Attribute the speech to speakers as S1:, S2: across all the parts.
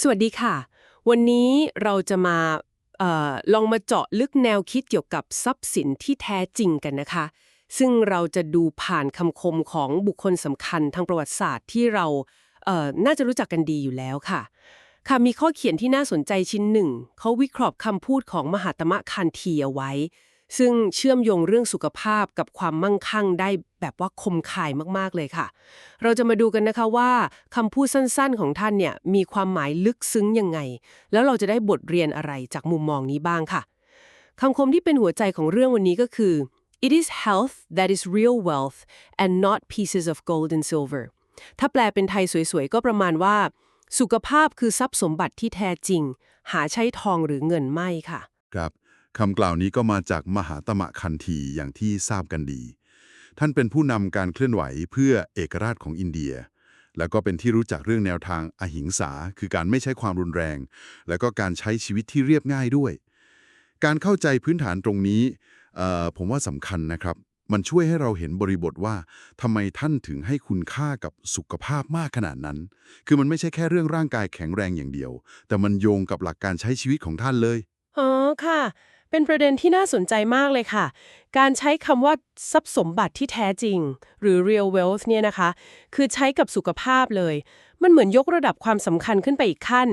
S1: สวัสดีค่ะ วันนี้เราจะมาออลองมาเจาะลึกแนวคิดเกี่ยวกับทรัพย์สินที่แท้จริงกันนะคะ ซึ่งเราจะดูผ่านคำคมของบุคคลสำคัญทางประวัติศาสตร์ที่เราเน่าจะรู้จักกันดีอยู่แล้วค่ะ ค่ะมีข้อเขียนที่น่าสนใจชิ้นหนึ่งเขาวิเคราะห์คำพูดของมหาตมะคันธีเอาไว้ ซึ่งเชื่อมโยงเรื่องสุขภาพกับความมั่งคั่งได้แบบว่าคมคายมากๆเลยค่ะ เราจะมาดูกันนะคะว่าคำพูดสั้นๆของท่านเนี่ยมีความหมายลึกซึ้งยังไง แล้วเราจะได้บทเรียนอะไรจากมุมมองนี้บ้างค่ะคำคมที่เป็นหัวใจของเรื่องวันนี้ก็คือ it is health that is real wealth and not pieces of gold and silver ถ้าแปลเป็นไทยสวยๆ ก็ประมาณว่า สุขภาพคือทรัพย์สมบัติที่แท้จริง หาใช้ทองหรือเงินไม่ค่ะ
S2: ครับ คำกล่าวนี้ก็มาจากมหาตมะคันธีอย่างที่ทราบกันดี ท่านเป็นผู้นำการเคลื่อนไหวเพื่อเอกราชของอินเดีย แล้วก็เป็นที่รู้จักเรื่องแนวทางอหิงสา คือการไม่ใช้ความรุนแรง แล้วก็การใช้ชีวิตที่เรียบง่ายด้วย การเข้าใจพื้นฐานตรงนี้ผมว่าสำคัญนะครับ มันช่วยให้เราเห็นบริบทว่าทำไมท่านถึงให้คุณค่ากับสุขภาพมากขนาดนั้น คือมันไม่ใช่แค่เรื่องร่างกายแข็งแรงอย่างเดียว แต่มันโยงกับหลักการใช้ชีวิตของท่านเลย
S1: อ๋อค่ะ เป็นประเด็นที่น่าสนใจมากเลยค่ะ การใช้คำว่าทรัพย์สมบัติที่แท้จริง หรือ real wealth เนี่ยนะคะ คือใช้กับสุขภาพเลย มันเหมือนยกระดับความสำคัญขึ้นไปอีกขั้น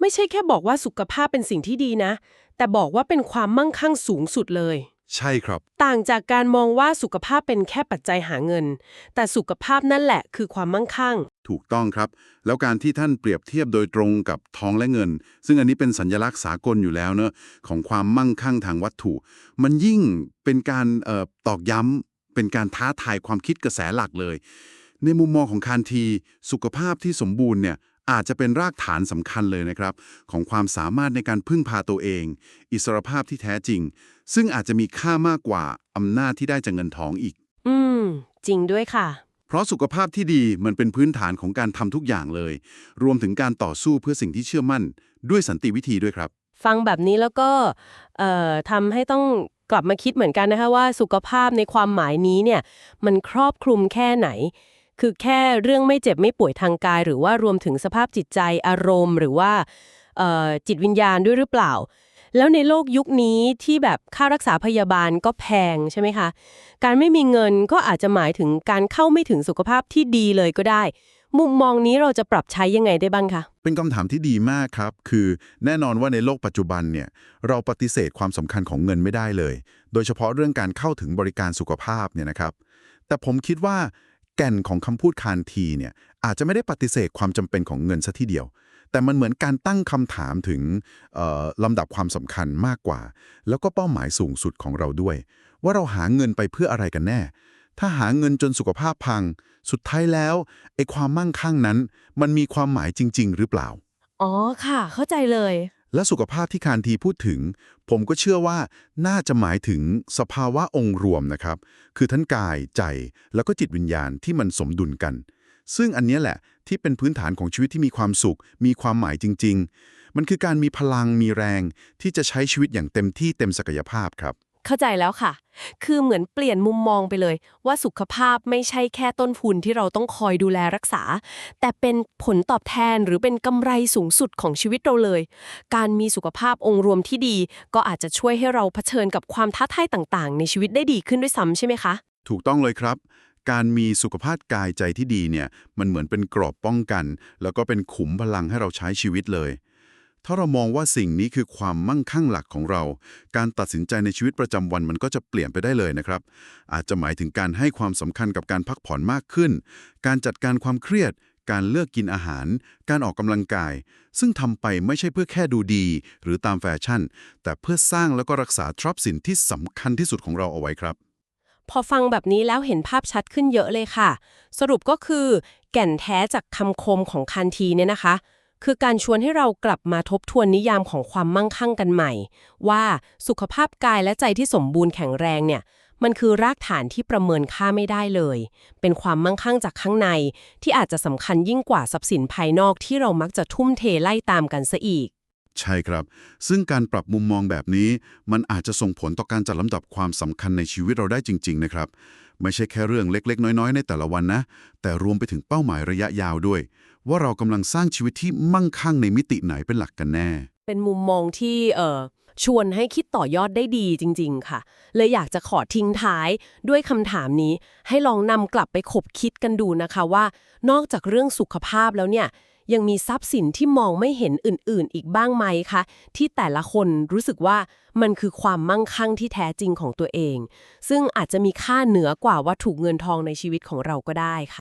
S1: ไม่ใช่แค่บอกว่าสุขภาพเป็นสิ่งที่ดีนะ แต่บอกว่าเป็นความมั่งคั่งสูงสุดเลย
S2: ใช่ครับ
S1: ต่างจากการมองว่าสุขภาพเป็นแค่ปัจจัยหาเงิน แต่สุขภาพนั่นแหละคือความมั่งคั่ง
S2: ถูกต้องครับ แล้วการที่ท่านเปรียบเทียบโดยตรงกับทองและเงิน ซึ่งอันนี้เป็นสัญลักษณ์สากลอยู่แล้วเนอะของความมั่งคั่งทางวัตถุ มันยิ่งเป็นการเอ่อตอกย้ำเป็นการท้าทายความคิดกระแสหลักเลย ในมุมมองของคานที สุขภาพที่สมบูรณ์เนี่ย อาจจะเป็นรากฐานสำคัญเลยนะครับ ของความสามารถในการพึ่งพาตัวเอง อิสรภาพที่แท้จริง ซึ่งอาจจะมีค่ามากกว่าอำนาจที่ได้จากเงินทองอีก
S1: อืม จริงด้วยค่ะ
S2: เพราะสุขภาพที่ดีมันเป็นพื้นฐานของการทำทุกอย่างเลย รวมถึงการต่อสู้เพื่อสิ่งที่เชื่อมั่น ด้วยสันติวิธีด้วยครับ
S1: ฟังแบบนี้แล้วก็เอ่อทำให้ต้องกลับมาคิดเหมือนกันนะคะว่าสุขภาพในความหมายนี้เนี่ย มันครอบคลุมแค่ไหน คือแค่เรื่องไม่เจ็บไม่ป่วยทางกาย หรือว่ารวมถึงสภาพจิตใจอารมณ์ หรือว่าจิตวิญญาณด้วยหรือเปล่า แล้วในโลกยุคนี้ที่แบบค่ารักษาพยาบาลก็แพงใช่ไหมคะ การไม่มีเงินก็อาจจะหมายถึงการเข้าไม่ถึงสุขภาพที่ดีเลยก็ได้ มุมมองนี้เราจะปรับใช้ยังไงได้บ้างคะ
S2: เป็นคำถามที่ดีมากครับ คือแน่นอนว่าในโลกปัจจุบันเนี่ยเราปฏิเสธความสำคัญของเงินไม่ได้เลย โดยเฉพาะเรื่องการเข้าถึงบริการสุขภาพเนี่ยนะครับ แต่ผมคิดว่า แก่นของคำพูดคานทีเนี่ยอาจจะไม่ได้ปฏิเสธความจำเป็นของเงินซะทีเดียว แต่มันเหมือนการตั้งคำถามถึงเอ่อลำดับความสำคัญมากกว่า แล้วก็เป้าหมายสูงสุดของเราด้วย ว่าเราหาเงินไปเพื่ออะไรกันแน่ ถ้าหาเงินจนสุขภาพพัง สุดท้ายแล้วไอ้ความมั่งคั่งนั้น มันมีความหมายจริง ๆ หรือเปล่า
S1: อ๋อค่ะ เข้าใจเลย
S2: และสุขภาพที่คานทีพูดถึง ผมก็เชื่อว่าน่าจะหมายถึงสภาวะองค์รวมนะครับ คือทั้งกายใจแล้วก็จิตวิญญาณที่มันสมดุลกัน ซึ่งอันนี้แหละที่เป็นพื้นฐานของชีวิตที่มีความสุข มีความหมายจริง ๆ มันคือการมีพลังมีแรงที่จะใช้ชีวิตอย่างเต็มที่เต็มศักยภาพครับ
S1: เข้าใจแล้วค่ะ คือเหมือนเปลี่ยนมุมมองไปเลย ว่าสุขภาพไม่ใช่แค่ต้นทุนที่เราต้องคอยดูแลรักษา แต่เป็นผลตอบแทนหรือเป็นกำไรสูงสุดของชีวิตเราเลย การมีสุขภาพองค์รวมที่ดี ก็อาจจะช่วยให้เราเผชิญกับความท้าทายต่างๆ ในชีวิตได้ดีขึ้นด้วยซ้ำใช่ไหมคะ
S2: ถูกต้องเลยครับการมีสุขภาพกายใจที่ดีเนี่ยมันเหมือนเป็นกรอบป้องกัน แล้วก็เป็นขุมพลังให้เราใช้ชีวิตเลย ถ้าเรามองว่าสิ่งนี้คือความมั่งคั่งหลักของเรา การตัดสินใจในชีวิตประจำวันมันก็จะเปลี่ยนไปได้เลยนะครับ อาจจะหมายถึงการให้ความสำคัญกับการพักผ่อนมากขึ้น การจัดการความเครียด การเลือกกินอาหาร การออกกำลังกาย ซึ่งทำไปไม่ใช่เพื่อแค่ดูดี หรือตามแฟชั่น แต่เพื่อสร้างแล้วก็รักษาทรัพย์สินที่สำคัญที่สุดของเราเอาไว้ครับ
S1: พอฟังแบบนี้แล้วเห็นภาพชัดขึ้นเยอะเลยค่ะ สรุปก็คือ แก่นแท้จากคำคมของคันทีเนี่ยนะคะ คือการชวนให้เรากลับมาทบทวนนิยามของความมั่งคั่งกันใหม่ ว่าสุขภาพกายและใจที่สมบูรณ์แข็งแรงเนี่ย มันคือรากฐานที่ประเมินค่าไม่ได้เลย เป็นความมั่งคั่งจากข้างใน ที่อาจจะสำคัญยิ่งกว่าทรัพย์สินภายนอกที่เรามักจะทุ่มเทไล่ตามกันซะอีก
S2: ใช่ครับ ซึ่งการปรับมุมมองแบบนี้ มันอาจจะส่งผลต่อการจัดลำดับความสำคัญในชีวิตเราได้จริง ๆ นะครับ ไม่ใช่แค่เรื่องเล็ก ๆ น้อย ๆ ในแต่ละวันนะ แต่รวมไปถึงเป้าหมายระยะยาวด้วย ว่าเรากำลังสร้างชีวิตที่มั่งคั่งในมิติไหนเป็นหลักกันแน่
S1: เป็นมุมมองที่เอ่อชวนให้คิดต่อยอดได้ดีจริง ๆ ค่ะ เลยอยากจะขอทิ้งท้ายด้วยคำถามนี้ ให้ลองนำกลับไปขบคิดกันดูนะคะว่า นอกจากเรื่องสุขภาพแล้วเนี่ย ยังมีทรัพย์สินที่มองไม่เห็นอื่น ๆ อีกบ้างไหมคะ ที่แต่ละคนรู้สึกว่ามันคือความมั่งคั่งที่แท้จริงของตัวเอง ซึ่งอาจจะมีค่าเหนือกว่าวัตถุเงินทองในชีวิตของเราก็ได้ค่ะ